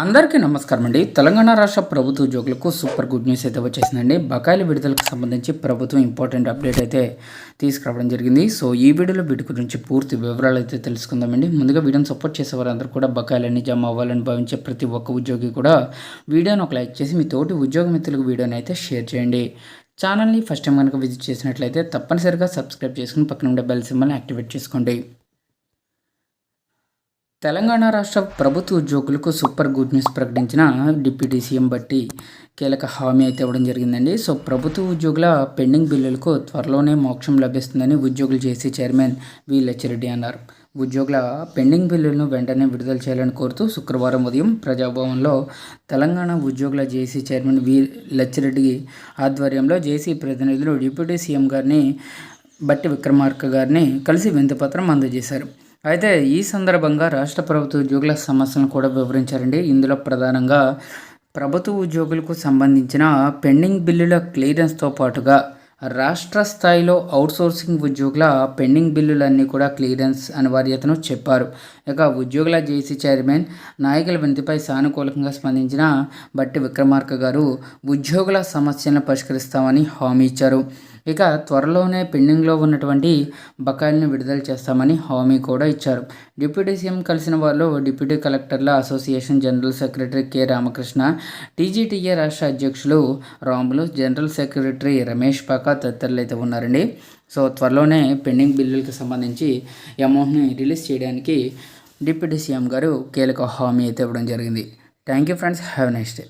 అందరికీ నమస్కారం అండి. తెలంగాణ రాష్ట్ర ప్రభుత్వ ఉద్యోగులకు సూపర్ గుడ్ న్యూస్ అయితే వచ్చేసిందండి. బకాయిల విడుదలకు సంబంధించి ప్రభుత్వం ఇంపార్టెంట్ అప్డేట్ అయితే తీసుకురావడం జరిగింది. సో ఈ వీడియోలో వీటి గురించి పూర్తి వివరాలు అయితే తెలుసుకుందామండి. ముందుగా వీడియోని సపోర్ట్ చేసే వారందరూ కూడా బకాయిలన్నీ జమ అవ్వాలని భావించే ప్రతి ఒక్క ఉద్యోగి కూడా వీడియోని ఒక లైక్ చేసి మీ తోటి ఉద్యోగ మిత్రులకు వీడియోని అయితే షేర్ చేయండి. ఛానల్ని ఫస్ట్ టైం కనుక విజిట్ చేసినట్లయితే తప్పనిసరిగా సబ్స్క్రైబ్ చేసుకుని పక్కన ఉండే బెల్ సింబల్ని యాక్టివేట్ చేసుకోండి. తెలంగాణ రాష్ట్ర ప్రభుత్వ ఉద్యోగులకు సూపర్ గుడ్ న్యూస్ ప్రకటించిన డిప్యూటీ సీఎం బట్టి కీలక హామీ అయితే ఇవ్వడం జరిగిందండి. సో ప్రభుత్వ ఉద్యోగుల పెండింగ్ బిల్లులకు త్వరలోనే మోక్షం లభిస్తుందని ఉద్యోగులు చేసి చైర్మన్ వి. లచ్చిరెడ్డి అన్నారు. ఉద్యోగుల పెండింగ్ బిల్లులను వెంటనే విడుదల చేయాలని కోరుతూ శుక్రవారం ఉదయం ప్రజాభవన్లో తెలంగాణ ఉద్యోగుల జేసీ చైర్మన్ వి. లచ్చిరెడ్డి ఆధ్వర్యంలో జేసీ ప్రతినిధులు డిప్యూటీ సీఎం గారిని బట్టి విక్రమార్క గారిని కలిసి వింతపత్రం అందజేశారు. అయితే ఈ సందర్భంగా రాష్ట్ర ప్రభుత్వ ఉద్యోగుల సమస్యలను కూడా వివరించారండి. ఇందులో ప్రధానంగా ప్రభుత్వ ఉద్యోగులకు సంబంధించిన పెండింగ్ బిల్లుల క్లియరెన్స్తో పాటుగా రాష్ట్ర స్థాయిలో అవుట్సోర్సింగ్ ఉద్యోగుల పెండింగ్ బిల్లులన్నీ కూడా క్లియరెన్స్ అనివార్యతను చెప్పారు. ఇక ఉద్యోగుల జేసీ చైర్మన్ నాయకుల వినతిపై సానుకూలంగా స్పందించిన బట్టి విక్రమార్క గారు ఉద్యోగుల సమస్యలను పరిష్కరిస్తామని హామీ ఇచ్చారు. ఇక త్వరలోనే పెండింగ్లో ఉన్నటువంటి బకాయిలను విడుదల చేస్తామని హామీ కూడా ఇచ్చారు. డిప్యూటీ సీఎం కలిసిన వాళ్ళు డిప్యూటీ కలెక్టర్ల association general secretary K Ramakrishna TGTA రాష్ట్ర అధ్యక్షులు రాములు జనరల్ సెక్రటరీ రమేష్ పాక తదితరులు అయితే ఉన్నారండి. సో త్వరలోనే పెండింగ్ బిల్లులకు సంబంధించి అమౌంట్ని రిలీజ్ చేయడానికి డిప్యూటీ సీఎం గారు కీలక హామీ అయితే ఇవ్వడం జరిగింది. Thank you friends. Have next day.